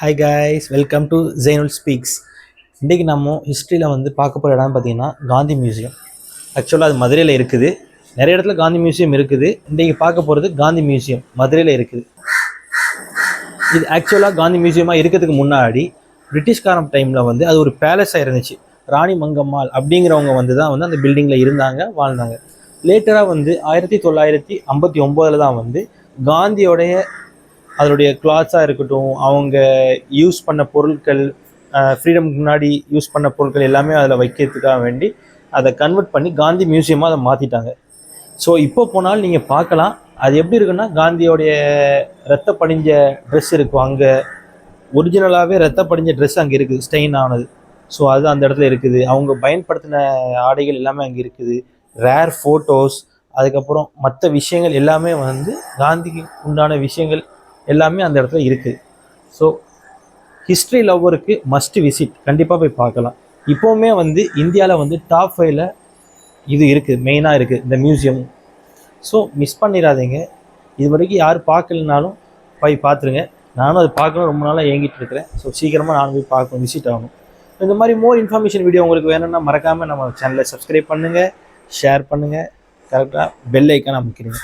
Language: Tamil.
Hi guys welcome to Jainul speaks இன்றைக்கி நம்ம ஹிஸ்ட்ரியில் வந்து பார்க்க போகிற இடம் பார்த்தீங்கன்னா காந்தி மியூசியம் ஆக்சுவலாக அது மதுரையில் இருக்குது. நிறைய இடத்துல காந்தி மியூசியம் இருக்குது. இன்றைக்கி பார்க்க போகிறது காந்தி மியூசியம் மதுரையில் இருக்குது. இது ஆக்சுவலாக காந்தி மியூசியமாக இருக்கிறதுக்கு முன்னாடி பிரிட்டிஷ்காரம் டைமில் வந்து அது ஒரு பேலஸாக இருந்துச்சு. ராணி மங்கம்மாள் அப்படிங்கிறவங்க வந்து தான் வந்து அந்த பில்டிங்கில் இருந்தாங்க வாழ்ந்தாங்க. லேட்டராக வந்து ஆயிரத்தி தொள்ளாயிரத்தி ஐம்பத்தி ஒம்போதில் தான் வந்து காந்தியோடைய அதனுடைய கிளாத்ஸாக இருக்கட்டும் அவங்க யூஸ் பண்ண பொருட்கள் ஃப்ரீடமுக்கு முன்னாடி யூஸ் பண்ண பொருட்கள் எல்லாமே அதில் வைக்கிறதுக்காக வேண்டி அதை கன்வெர்ட் பண்ணி காந்தி மியூசியமாக அதை மாற்றிட்டாங்க ஸோ இப்போ போனாலும் நீங்கள் பார்க்கலாம். அது எப்படி இருக்குன்னா காந்தியோடைய ரத்த படிஞ்ச ட்ரெஸ் இருக்கும் அங்கே. ஒரிஜினலாகவே ரத்த படிஞ்ச ட்ரெஸ் அங்கே இருக்குது ஸ்டெயின் ஆனது. ஸோ அது அந்த இடத்துல இருக்குது. அவங்க பயன்படுத்தின ஆடைகள் எல்லாமே அங்கே இருக்குது. ரேர் ஃபோட்டோஸ் அதுக்கப்புறம் மற்ற விஷயங்கள் எல்லாமே வந்து காந்திக்கு உண்டான விஷயங்கள் எல்லாமே அந்த இடத்துல இருக்குது ஸோ ஹிஸ்ட்ரி லவ்வருக்கு மஸ்ட் விசிட் கண்டிப்பாக போய் பார்க்கலாம். இப்போவுமே வந்து இந்தியாவில் வந்து டாப் ஃபைவ்ல இது இருக்குது மெயினாக இருக்குது இந்த மியூசியம் ஸோ மிஸ் பண்ணிடாதீங்க. இது வரைக்கும் யார் பார்க்கலனாலும் போய் பார்த்துருங்க. நானும் அதை பார்க்கணும் ரொம்ப நாளாக ஏங்கிட்டு இருக்கிறேன். ஸோ சீக்கிரமாக நானும் போய் பார்க்கணும் விசிட் ஆகணும். இந்த மாதிரி மோர் இன்ஃபர்மேஷன் வீடியோ உங்களுக்கு வேணும்னா மறக்காமல் நம்ம சேனலை சப்ஸ்கிரைப் பண்ணுங்கள் ஷேர் பண்ணுங்கள் கரெக்டாக பெல் ஐக்கான் அமைக்கிறீங்க.